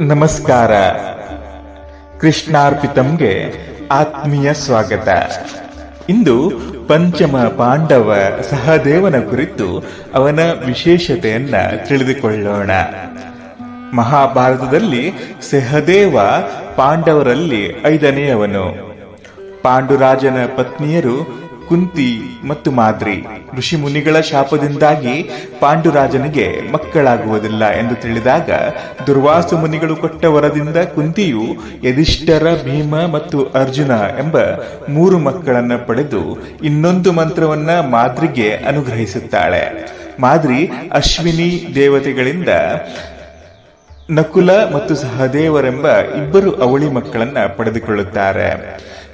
ನಮಸ್ಕಾರ. ಕೃಷ್ಣಾರ್ಪಿತಂಗೆ ಆತ್ಮೀಯ ಸ್ವಾಗತ. ಇಂದು ಪಂಚಮ ಪಾಂಡವ ಸಹದೇವನ ಕುರಿತು ಅವನ ವಿಶೇಷತೆಯನ್ನ ತಿಳಿದುಕೊಳ್ಳೋಣ. ಮಹಾಭಾರತದಲ್ಲಿ ಸಹದೇವ ಪಾಂಡವರಲ್ಲಿ ಐದನೆಯವನು. ಪಾಂಡುರಾಜನ ಪತ್ನಿಯರು ಕುಂತಿ ಮತ್ತು ಮಾದ್ರಿ ಋಷಿ ಮುನಿಗಳ ಶಾಪದಿಂದಾಗಿ ಪಾಂಡುರಾಜನಿಗೆ ಮಕ್ಕಳಾಗುವುದಿಲ್ಲ ಎಂದು ತಿಳಿದಾಗ ದುರ್ವಾಸು ಮುನಿಗಳು ಕೊಟ್ಟ ವರದಿಂದ ಕುಂತಿಯು ಯಧಿಷ್ಠರ ಭೀಮ ಮತ್ತು ಅರ್ಜುನ ಎಂಬ ಮೂರು ಮಕ್ಕಳನ್ನ ಪಡೆದು ಇನ್ನೊಂದು ಮಂತ್ರವನ್ನ ಮಾದ್ರಿಗೆ ಅನುಗ್ರಹಿಸುತ್ತಾಳೆ. ಮಾದ್ರಿ ಅಶ್ವಿನಿ ದೇವತೆಗಳಿಂದ ನಕುಲ ಮತ್ತು ಸಹದೇವರೆಂಬ ಇಬ್ಬರು ಅವಳಿ ಮಕ್ಕಳನ್ನ ಪಡೆದುಕೊಳ್ಳುತ್ತಾರೆ.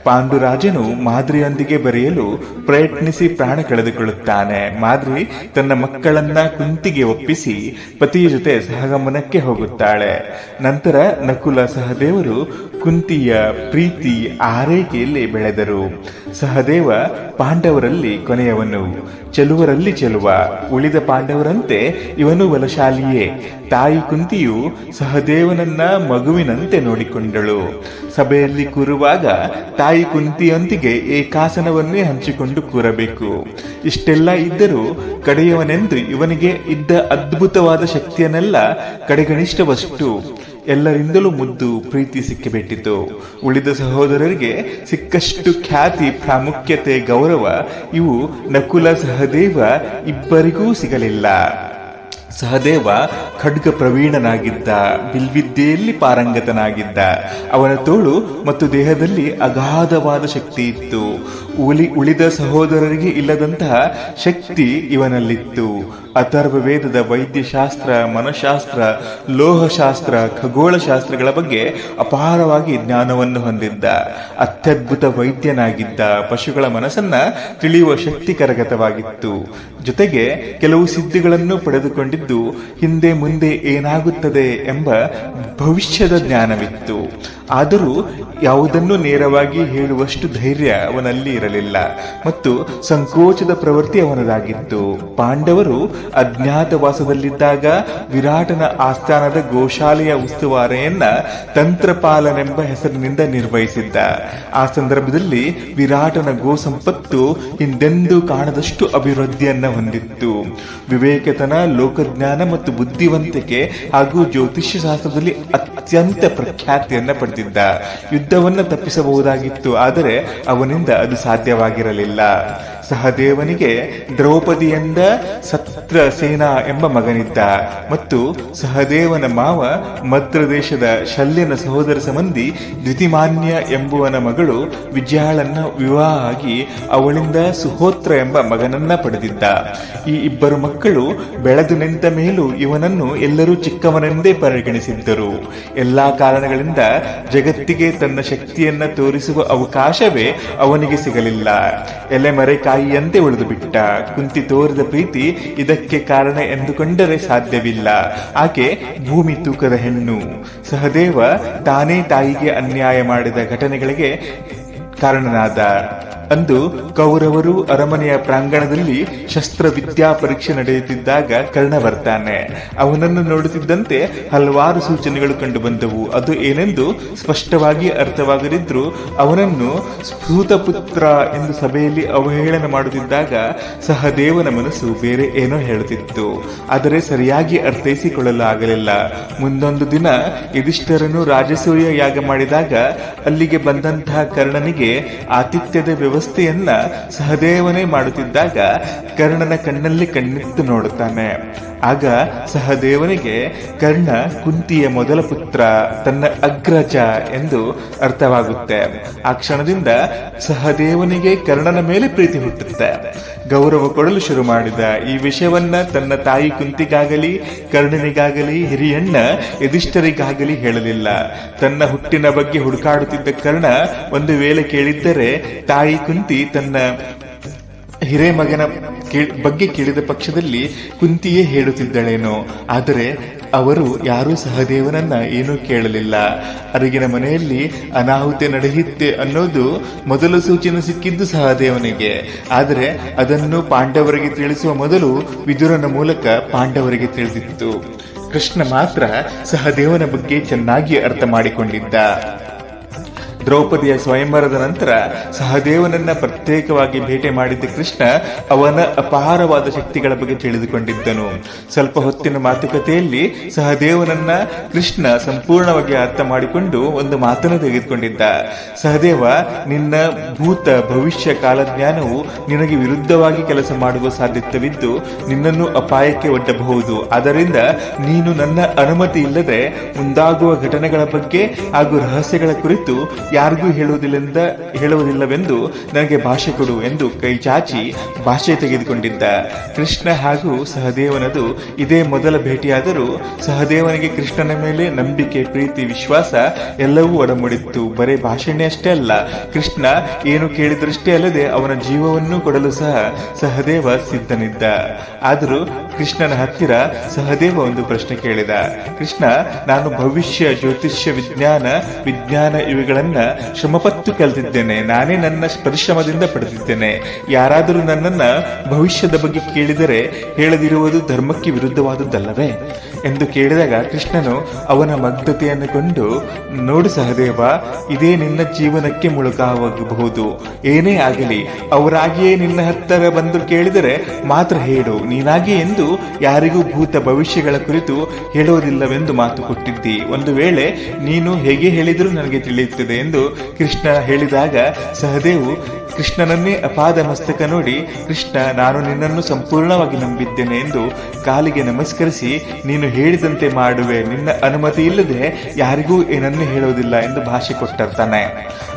ಪಾಂಡುರಾಜನು ಮಾದ್ರಿಯೊಂದಿಗೆ ಬರೆಯಲು ಪ್ರಯತ್ನಿಸಿ ಪ್ರಾಣ ಕಳೆದುಕೊಳ್ಳುತ್ತಾನೆ. ಮಾದ್ರಿ ತನ್ನ ಮಕ್ಕಳನ್ನ ಕುಂತಿಗೆ ಒಪ್ಪಿಸಿ ಪತಿಯ ಜೊತೆ ಸಹಗಮನಕ್ಕೆ ಹೋಗುತ್ತಾಳೆ. ನಂತರ ನಕುಲ ಸಹದೇವರು ಕುಂತಿಯ ಪ್ರೀತಿ ಆರೈಕೆಯಲ್ಲಿ ಬೆಳೆದರು. ಸಹದೇವ ಪಾಂಡವರಲ್ಲಿ ಕೊನೆಯವನು. ಚೆಲುವರಲ್ಲಿ ಚೆಲುವ. ಉಳಿದ ಪಾಂಡವರಂತೆ ಇವನು ಬಲಶಾಲಿಯೇ. ತಾಯಿ ಕುಂತಿಯು ಸಹದೇವನನ್ನ ಮಗುವಿನಂತೆ ನೋಡಿಕೊಂಡಳು. ಸಭೆಯಲ್ಲಿ ಕೂರುವಾಗ ತಾಯಿ ಕುಂತಿಯೊಂದಿಗೆ ಏಕಾಸನವನ್ನೇ ಹಂಚಿಕೊಂಡು ಕೂರಬೇಕು. ಇಷ್ಟೆಲ್ಲ ಇದ್ದರೂ ಕಡೆಯವನೆಂದು ಇವನಿಗೆ ಇದ್ದ ಅದ್ಭುತವಾದ ಶಕ್ತಿಯನ್ನೆಲ್ಲ ಕಡೆಗಣಿಷ್ಠವಷ್ಟು ಎಲ್ಲರಿಂದಲೂ ಮುದ್ದು ಪ್ರೀತಿ ಸಿಕ್ಕಿಬಿಟ್ಟಿತು. ಉಳಿದ ಸಹೋದರರಿಗೆ ಸಿಕ್ಕಷ್ಟು ಖ್ಯಾತಿ, ಪ್ರಾಮುಖ್ಯತೆ, ಗೌರವ ಇವು ನಕುಲ ಸಹದೇವ ಇಬ್ಬರಿಗೂ ಸಿಗಲಿಲ್ಲ. ಸಹದೇವ ಖಡ್ಗ ಪ್ರವೀಣನಾಗಿದ್ದ ಬಿಲ್ವಿದ್ಯೆಯಲ್ಲಿ ಪಾರಂಗತನಾಗಿದ್ದ. ಅವನ ತೋಳು ಮತ್ತು ದೇಹದಲ್ಲಿ ಅಗಾಧವಾದ ಶಕ್ತಿ ಇತ್ತು. ಉಳಿ ಉಳಿದ ಸಹೋದರರಿಗೆ ಇಲ್ಲದಂತಹ ಶಕ್ತಿ ಇವನಲ್ಲಿತ್ತು. ಅಥರ್ವ ವೇದದ ವೈದ್ಯಶಾಸ್ತ್ರ, ಮನಶಾಸ್ತ್ರ, ಲೋಹಶಾಸ್ತ್ರ, ಖಗೋಳಶಾಸ್ತ್ರಗಳ ಬಗ್ಗೆ ಅಪಾರವಾಗಿ ಜ್ಞಾನವನ್ನು ಹೊಂದಿದ್ದ, ಅತ್ಯದ್ಭುತ ವೈದ್ಯನಾಗಿದ್ದ ಪಶುಗಳ ಮನಸ್ಸನ್ನ ತಿಳಿಯುವ ಶಕ್ತಿ ಕರಗತವಾಗಿತ್ತು. ಜೊತೆಗೆ ಕೆಲವು ಸಿದ್ಧಿಗಳನ್ನು ಪಡೆದುಕೊಂಡಿದ್ದು ಹಿಂದೆ ಮುಂದೆ ಏನಾಗುತ್ತದೆ ಎಂಬ ಭವಿಷ್ಯದ ಜ್ಞಾನವಿತ್ತು. ಆದರೂ ಯಾವುದನ್ನು ನೇರವಾಗಿ ಹೇಳುವಷ್ಟು ಧೈರ್ಯ ಅವನಲ್ಲಿ ಇರಲಿಲ್ಲ ಮತ್ತು ಸಂಕೋಚದ ಪ್ರವೃತ್ತಿ ಅವನದಾಗಿತ್ತು. ಪಾಂಡವರು ಅಜ್ಞಾತವಾಸದಲ್ಲಿದ್ದಾಗ ವಿರಾಟನ ಆಸ್ಥಾನದ ಗೋಶಾಲೆಯ ಉಸ್ತುವಾರೆಯನ್ನ ತಂತ್ರಪಾಲನೆಂಬ ಹೆಸರಿನಿಂದ ನಿರ್ವಹಿಸಿದ್ದ. ಆ ಸಂದರ್ಭದಲ್ಲಿ ವಿರಾಟನ ಗೋ ಸಂಪತ್ತು ಹಿಂದೆಂದೂ ಕಾಣದಷ್ಟು ಅಭಿವೃದ್ಧಿಯನ್ನ ಹೊಂದಿತ್ತು. ವಿವೇಕತನ ಲೋಕಜ್ಞಾನ ಮತ್ತು ಬುದ್ಧಿವಂತಿಕೆ ಹಾಗೂ ಜ್ಯೋತಿಷ್ಯ ಶಾಸ್ತ್ರದಲ್ಲಿ ಅತ್ಯಂತ ಪ್ರಖ್ಯಾತಿಯನ್ನ ಪಡೆದಿದ್ದ ಯುದ್ಧವನ್ನು ತಪ್ಪಿಸಬಹುದಾಗಿತ್ತು ಆದರೆ ಅವನಿಂದ ಅದು ಸಾಧ್ಯವಾಗಿರಲಿಲ್ಲ. ಸಹದೇವನಿಗೆ ದ್ರೌಪದಿಯಿಂದ ಸತ್ರ ಸೇನಾ ಎಂಬ ಮಗನಿದ್ದ. ಮತ್ತು ಸಹದೇವನ ಮಾವ ಮದ್ರ ದೇಶದ ಶಲ್ಯನ ಸಹೋದರ ಸಂಬಂಧಿ ದ್ವಿತಿಮಾನ್ಯ ಎಂಬುವನ ಮಗಳು ವಿಜಯಾಳನ್ನ ವಿವಾಹ ಆಗಿ ಅವಳಿಂದ ಸುಹೋತ್ರ ಎಂಬ ಮಗನನ್ನ ಪಡೆದಿದ್ದ. ಈ ಇಬ್ಬರು ಮಕ್ಕಳು ಬೆಳೆದು ನಿಂತ ಮೇಲೂ ಇವನನ್ನು ಎಲ್ಲರೂ ಚಿಕ್ಕವನೆಂದೇ ಪರಿಗಣಿಸಿದ್ದರು. ಎಲ್ಲಾ ಕಾರಣಗಳಿಂದ ಜಗತ್ತಿಗೆ ತನ್ನ ಶಕ್ತಿಯನ್ನ ತೋರಿಸುವ ಅವಕಾಶವೇ ಅವನಿಗೆ ಸಿಗಲಿಲ್ಲ. ಎಲೆಮರೆ ಕಾಯಿಯಂತೆ ಉಳಿದು ಬಿಟ್ಟ. ಕುಂತಿ ತೋರಿದ ಪ್ರೀತಿ ಇದಕ್ಕೆ ಕಾರಣ ಎಂದುಕೊಂಡರೆ ಸಾಧ್ಯವಿಲ್ಲ. ಆಕೆ ಭೂಮಿ ತೂಕದ ಹೆಣ್ಣು. ಸಹದೇವ ತಾನೇ ತಾಯಿಗೆ ಅನ್ಯಾಯ ಮಾಡಿದ ಘಟನೆಗಳಿಗೆ ಕಾರಣನಾದ. ಅಂದು ಕೌರವರು ಅರಮನೆಯ ಪ್ರಾಂಗಣದಲ್ಲಿ ಶಸ್ತ್ರ ವಿದ್ಯಾ ಪರೀಕ್ಷೆ ನಡೆಯುತ್ತಿದ್ದಾಗ ಕರ್ಣ ಬರ್ತಾನೆ. ಅವನನ್ನು ನೋಡುತ್ತಿದ್ದಂತೆ ಹಲವಾರು ಸೂಚನೆಗಳು ಕಂಡು ಬಂದವು ಅದು ಏನೆಂದು ಸ್ಪಷ್ಟವಾಗಿ ಅರ್ಥವಾಗದಿದ್ರು ಅವನನ್ನು ಸ್ಫೂತಪುತ್ರ ಎಂದು ಸಭೆಯಲ್ಲಿ ಅವಹೇಳನ ಮಾಡುತ್ತಿದ್ದಾಗ ಸಹದೇವನ ಮನಸ್ಸು ಬೇರೆ ಏನೋ ಹೇಳುತ್ತಿತ್ತು. ಆದರೆ ಸರಿಯಾಗಿ ಅರ್ಥೈಸಿಕೊಳ್ಳಲು ಆಗಲಿಲ್ಲ ಮುಂದೊಂದು ದಿನ ಯುಧಿಷ್ಠರನು ರಾಜಸೂಯ ಯಾಗ ಮಾಡಿದಾಗ ಅಲ್ಲಿಗೆ ಬಂದಂತಹ ಕರ್ಣನಿಗೆ ಆತಿಥ್ಯದ ವ್ಯವಸ್ಥೆಯನ್ನ ಸಹದೇವನೇ ಮಾಡುತ್ತಿದ್ದಾಗ ಕರ್ಣನ ಕಣ್ಣಲ್ಲಿ ಕಣ್ಣಿತ್ತು ನೋಡುತ್ತಾನೆ. ಆಗ ಸಹದೇವನಿಗೆ ಕರ್ಣ ಕುಂತಿಯ ಮೊದಲ ಪುತ್ರ, ತನ್ನ ಅಗ್ರಜ ಎಂದು ಅರ್ಥವಾಗುತ್ತೆ. ಆ ಕ್ಷಣದಿಂದ ಸಹದೇವನಿಗೆ ಕರ್ಣನ ಮೇಲೆ ಪ್ರೀತಿ ಹುಟ್ಟುತ್ತೆ. ಗೌರವ ಕೊಡಲು ಶುರು ಮಾಡಿದ ಈ ವಿಷಯವನ್ನ ತನ್ನ ತಾಯಿ ಕುಂತಿಗಾಗಲಿ, ಕರ್ಣನಿಗಾಗಲಿ ಹಿರಿಯಣ್ಣ ಯಧಿಷ್ಠರಿಗಾಗಲಿ ಹೇಳಲಿಲ್ಲ. ತನ್ನ ಹುಟ್ಟಿನ ಬಗ್ಗೆ ಹುಡುಕಾಡುತ್ತಿದ್ದ ಕರ್ಣ ಒಂದು ವೇಳೆ ಕೇಳಿದ್ದರೆ, ತಾಯಿ ಕುಂತಿ ತನ್ನ ಹಿರೇಮಗನ ಮಗನ ಬಗ್ಗೆ ಕೇಳಿದ ಪಕ್ಷದಲ್ಲಿ ಕುಂತಿಯೇ ಹೇಳುತ್ತಿದ್ದಳೇನೋ. ಆದರೆ ಅವರು ಯಾರೂ ಸಹದೇವನನ್ನ ಏನೂ ಕೇಳಲಿಲ್ಲ. ಅರಿಗಿನ ಮನೆಯಲ್ಲಿ ಅನಾಹುತೆ ನಡೆಯುತ್ತೆ ಅನ್ನೋದು ಮೊದಲು ಸೂಚನೆ ಸಿಕ್ಕಿದ್ದು ಸಹದೇವನಿಗೆ. ಆದರೆ ಅದನ್ನು ಪಾಂಡವರಿಗೆ ತಿಳಿಸುವ ಮೊದಲು ವಿದುರನ ಮೂಲಕ ಪಾಂಡವರಿಗೆ ತಿಳಿದಿತ್ತು. ಕೃಷ್ಣ ಮಾತ್ರ ಸಹದೇವನ ಬಗ್ಗೆ ಚೆನ್ನಾಗಿ ಅರ್ಥ ಮಾಡಿಕೊಂಡಿದ್ದ. ದ್ರೌಪದಿಯ ಸ್ವಯಂವರದ ನಂತರ ಸಹದೇವನನ್ನ ಪ್ರತ್ಯೇಕವಾಗಿ ಭೇಟಿ ಮಾಡಿದ್ದ ಕೃಷ್ಣ ಅವನ ಅಪಾರವಾದ ಶಕ್ತಿಗಳ ಬಗ್ಗೆ ತಿಳಿದುಕೊಂಡಿದ್ದನು. ಸ್ವಲ್ಪ ಹೊತ್ತಿನ ಮಾತುಕತೆಯಲ್ಲಿ ಸಹದೇವನನ್ನ ಕೃಷ್ಣ ಸಂಪೂರ್ಣವಾಗಿ ಅರ್ಥ ಮಾಡಿಕೊಂಡು ಒಂದು ಮಾತನ್ನು ತೆಗೆದುಕೊಂಡಿದ್ದ. ಸಹದೇವ, ನಿನ್ನ ಭೂತ ಭವಿಷ್ಯ ಕಾಲಜ್ಞಾನವು ನಿನಗೆ ವಿರುದ್ಧವಾಗಿ ಕೆಲಸ ಮಾಡುವ ಸಾಧ್ಯತೆವಿದ್ದು ನಿನ್ನನ್ನು ಅಪಾಯಕ್ಕೆ ಒಡ್ಡಬಹುದು. ಆದ್ದರಿಂದ ನೀನು ನನ್ನ ಅನುಮತಿ ಇಲ್ಲದೆ ಮುಂದಾಗುವ ಘಟನೆಗಳ ಬಗ್ಗೆ ಹಾಗೂ ರಹಸ್ಯಗಳ ಕುರಿತು ಯಾರಿಗೂ ಹೇಳುವುದಿಲ್ಲ ಹೇಳುವುದಿಲ್ಲವೆಂದು ನನಗೆ ಭಾಷೆ ಕೊಡು ಎಂದು ಕೈ ಚಾಚಿ ಭಾಷೆ ತೆಗೆದುಕೊಂಡಿದ್ದ. ಕೃಷ್ಣ ಹಾಗೂ ಸಹದೇವನದು ಇದೇ ಮೊದಲ ಭೇಟಿಯಾದರೂ ಸಹದೇವನಿಗೆ ಕೃಷ್ಣನ ಮೇಲೆ ನಂಬಿಕೆ, ಪ್ರೀತಿ, ವಿಶ್ವಾಸ ಎಲ್ಲವೂ ಒಡಮೂಡಿತ್ತು. ಬರೇ ಭಾಷಣೆ ಅಷ್ಟೇ ಅಲ್ಲ, ಕೃಷ್ಣ ಏನು ಕೇಳಿದ್ರಷ್ಟೇ ಅಲ್ಲದೆ ಅವನ ಜೀವವನ್ನು ಕೊಡಲು ಸಹ ಸಹದೇವ ಸಿದ್ಧನಿದ್ದ. ಆದರೂ ಕೃಷ್ಣನ ಹತ್ತಿರ ಸಹದೇವ ಒಂದು ಪ್ರಶ್ನೆ ಕೇಳಿದ. ಕೃಷ್ಣ, ನಾನು ಭವಿಷ್ಯ, ಜ್ಯೋತಿಷ್ಯ, ವಿಜ್ಞಾನ ವಿಜ್ಞಾನ ಇವುಗಳನ್ನ ಶ್ರಮಪಟ್ಟು ಕಲಿತಿದ್ದೇನೆ. ನಾನೇ ನನ್ನ ಪರಿಶ್ರಮದಿಂದ ಪಡೆದಿದ್ದೇನೆ. ಯಾರಾದರೂ ನನ್ನನ್ನ ಭವಿಷ್ಯದ ಬಗ್ಗೆ ಕೇಳಿದರೆ ಹೇಳದಿರುವುದು ಧರ್ಮಕ್ಕೆ ವಿರುದ್ಧವಾದದ್ದಲ್ಲವೇ? ಎಂದು ಕೇಳಿದಾಗ ಕೃಷ್ಣನು ಅವನ ಮಗ್ಧತೆಯನ್ನು ಕೊಂಡು, ನೋಡು ಸಹದೇವ, ಇದೇ ನಿನ್ನ ಜೀವನಕ್ಕೆ ಮುಳುಕಾಗಬಹುದು ಏನೇ ಆಗಲಿ, ಅವರಾಗಿಯೇ ನಿನ್ನ ಹತ್ತಿರ ಬಂದು ಕೇಳಿದರೆ ಮಾತ್ರ ಹೇಳು. ನೀನಾಗಿ ಎಂದು ಯಾರಿಗೂ ಭೂತ ಭವಿಷ್ಯಗಳ ಕುರಿತು ಹೇಳುವುದಿಲ್ಲವೆಂದು ಮಾತು ಕೊಟ್ಟಿದ್ದಿ. ಒಂದು ವೇಳೆ ನೀನು ಹೇಗೆ ಹೇಳಿದರೂ ನನಗೆ ತಿಳಿಯುತ್ತದೆ ಎಂದು ಕೃಷ್ಣ ಹೇಳಿದಾಗ, ಸಹದೇವು ಕೃಷ್ಣನನ್ನೇ ಅಪಾದ ಮಸ್ತಕ ನೋಡಿ, ಕೃಷ್ಣ, ನಾನು ನಿನ್ನನ್ನು ಸಂಪೂರ್ಣವಾಗಿ ನಂಬಿದ್ದೇನೆ ಎಂದು ಕಾಲಿಗೆ ನಮಸ್ಕರಿಸಿ, ನೀನು ಹೇಳಿದಂತೆ ಮಾಡುವೆ, ನಿನ್ನ ಅನುಮತಿ ಇಲ್ಲದೆ ಯಾರಿಗೂ ಏನನ್ನು ಹೇಳುವುದಿಲ್ಲ ಎಂದು ಭಾಷೆ ಕೊಟ್ಟಿರ್ತಾನೆ.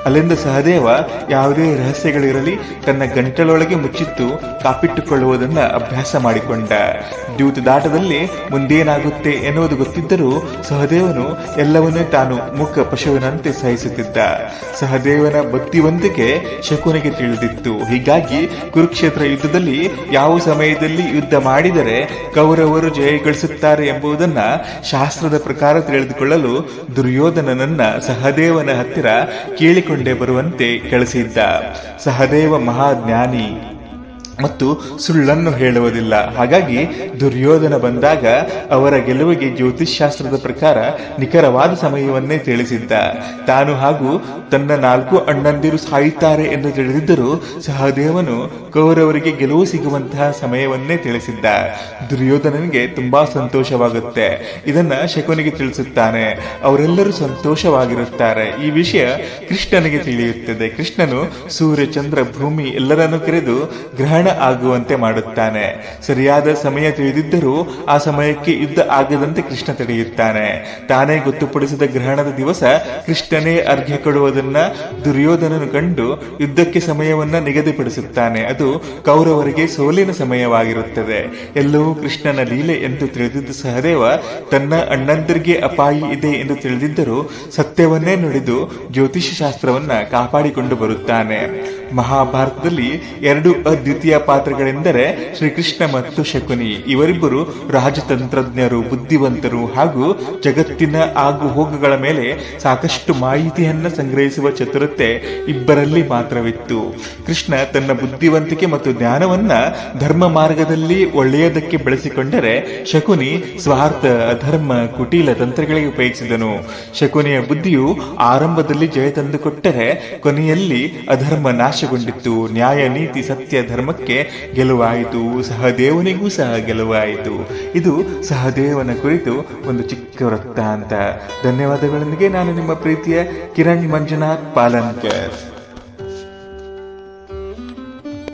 ಅಲ್ಲಿಂದ ಸಹದೇವ ಯಾವುದೇ ರಹಸ್ಯಗಳಿರಲಿ ತನ್ನ ಗಂಟಲೊಳಗೆ ಮುಚ್ಚಿತ್ತು, ಕಾಪಿಟ್ಟುಕೊಳ್ಳುವುದನ್ನ ಅಭ್ಯಾಸ ಮಾಡಿಕೊಂಡ. ದ್ಯೂತ ದಾಟದಲ್ಲಿ ಮುಂದೇನಾಗುತ್ತೆ ಎನ್ನುವುದು ಗೊತ್ತಿದ್ದರೂ ಸಹದೇವನು ಎಲ್ಲವನ್ನೂ ತಾನು ಮುಖ ಪಶುವಿನಂತೆ ಸಹಿಸುತ್ತಿದ್ದ. ಸಹದೇವನ ಭಕ್ತಿವಂತಿಕೆ ಶಕುನಿಗೆ ತಿಳಿದಿತ್ತು. ಹೀಗಾಗಿ ಕುರುಕ್ಷೇತ್ರ ಯುದ್ಧದಲ್ಲಿ ಯಾವ ಸಮಯದಲ್ಲಿ ಯುದ್ಧ ಮಾಡಿದರೆ ಕೌರವರು ಜಯಗಳಿಸುತ್ತಾರೆ ಎಂಬುದನ್ನ ಶಾಸ್ತ್ರದ ಪ್ರಕಾರ ತಿಳಿದುಕೊಳ್ಳಲು ದುರ್ಯೋಧನನನ್ನ ಸಹದೇವನ ಹತ್ತಿರ ಕೇಳಿಕೊಂಡೇ ಬರುವಂತೆ ಕಳಿಸಿದ್ದ ಸಹದೇವ ಮಹಾಜ್ಞಾನಿ ಮತ್ತು ಸುಳ್ಳನ್ನು ಹೇಳುವುದಿಲ್ಲ. ಹಾಗಾಗಿ ದುರ್ಯೋಧನ ಬಂದಾಗ ಅವರ ಗೆಲುವಿಗೆ ಜ್ಯೋತಿಷ್ಶಾಸ್ತ್ರದ ಪ್ರಕಾರ ನಿಖರವಾದ ಸಮಯವನ್ನೇ ತಿಳಿಸಿದ್ದ. ತಾನು ಹಾಗೂ ತನ್ನ ನಾಲ್ಕು ಅಣ್ಣಂದಿರು ಸಾಯುತ್ತಾರೆ ಎಂದು ತಿಳಿದಿದ್ದರೂ ಸಹದೇವನು ಕೌರವರಿಗೆ ಗೆಲುವು ಸಿಗುವಂತಹ ಸಮಯವನ್ನೇ ತಿಳಿಸಿದ್ದ. ದುರ್ಯೋಧನನಿಗೆ ತುಂಬಾ ಸಂತೋಷವಾಗುತ್ತೆ. ಇದನ್ನ ಶಕುನಿಗೆ ತಿಳಿಸುತ್ತಾನೆ. ಅವರೆಲ್ಲರೂ ಸಂತೋಷವಾಗಿರುತ್ತಾರೆ. ಈ ವಿಷಯ ಕೃಷ್ಣನಿಗೆ ತಿಳಿಯುತ್ತದೆ. ಕೃಷ್ಣನು ಸೂರ್ಯ, ಚಂದ್ರ, ಭೂಮಿ ಎಲ್ಲರನ್ನು ಕರೆದು ಗ್ರಹಣ ಆಗುವಂತೆ ಮಾಡುತ್ತಾನೆ. ಸರಿಯಾದ ಸಮಯ ತಿಳಿದಿದ್ದರೂ ಆ ಸಮಯಕ್ಕೆ ಯುದ್ಧ ಆಗದಂತೆ ಕೃಷ್ಣ ತಡೆಯುತ್ತಾನೆ. ತಾನೇ ಗೊತ್ತುಪಡಿಸಿದ ಗ್ರಹಣದ ದಿವಸ ಕೃಷ್ಣನೇ ಅರ್ಘ್ಯ ಕೊಡುವುದನ್ನ ದುರ್ಯೋಧನನು ಕಂಡು ಯುದ್ಧಕ್ಕೆ ಸಮಯವನ್ನ ನಿಗದಿಪಡಿಸುತ್ತಾನೆ. ಅದು ಕೌರವರಿಗೆ ಸೋಲಿನ ಸಮಯವಾಗಿರುತ್ತದೆ. ಎಲ್ಲವೂ ಕೃಷ್ಣನ ಲೀಲೆ ಎಂದು ತಿಳಿದಿದ್ದ ಸಹದೇವ ತನ್ನ ಅಣ್ಣಂದಿರಿಗೆ ಅಪಾಯಿ ಇದೆ ಎಂದು ತಿಳಿದಿದ್ದರೂ ಸತ್ಯವನ್ನೇ ನುಡಿದು ಜ್ಯೋತಿಷ್ಯ ಶಾಸ್ತ್ರವನ್ನ ಕಾಪಾಡಿಕೊಂಡು ಬರುತ್ತಾನೆ. ಮಹಾಭಾರತದಲ್ಲಿ ಎರಡು ಅದ್ವಿತೀಯ ಪಾತ್ರಗಳೆಂದರೆ ಶ್ರೀಕೃಷ್ಣ ಮತ್ತು ಶಕುನಿ. ಇವರಿಬ್ಬರು ರಾಜತಂತ್ರಜ್ಞರು, ಬುದ್ಧಿವಂತರು ಹಾಗೂ ಜಗತ್ತಿನ ಆಗು ಹೋಗುಗಳ ಮೇಲೆ ಸಾಕಷ್ಟು ಮಾಹಿತಿಯನ್ನು ಸಂಗ್ರಹಿಸುವ ಚತುರತೆ ಇಬ್ಬರಲ್ಲಿ ಮಾತ್ರವಿತ್ತು. ಕೃಷ್ಣ ತನ್ನ ಬುದ್ಧಿವಂತಿಕೆ ಮತ್ತು ಜ್ಞಾನವನ್ನ ಧರ್ಮ ಮಾರ್ಗದಲ್ಲಿ ಒಳ್ಳೆಯದಕ್ಕೆ ಬಳಸಿಕೊಂಡರೆ ಶಕುನಿ ಸ್ವಾರ್ಥ, ಅಧರ್ಮ, ಕುಟೀಲ ತಂತ್ರಗಳಿಗೆ ಉಪಯೋಗಿಸಿದನು. ಶಕುನಿಯ ಬುದ್ಧಿಯು ಆರಂಭದಲ್ಲಿ ಜಯ ತಂದುಕೊಟ್ಟರೆ ಕೊನೆಯಲ್ಲಿ ಅಧರ್ಮ ನಾಶಗೊಂಡಿತ್ತು. ನ್ಯಾಯ, ನೀತಿ, ಸತ್ಯ, ಧರ್ಮಕ್ಕೆ ಗೆಲುವಾಯಿತು. ಸಹದೇವನಿಗೂ ಸಹ ಗೆಲುವಾಯಿತು. ಇದು ಸಹದೇವನ ಕುರಿತು ಒಂದು ಚಿಕ್ಕ ವೃತ್ತಾಂತ. ಧನ್ಯವಾದಗಳೊಂದಿಗೆ ನಾನು ನಿಮ್ಮ ಪ್ರೀತಿಯ ಕಿರಣ್ ಮಂಜುನಾಥ್ ಪಾಲನ್ಕರ್.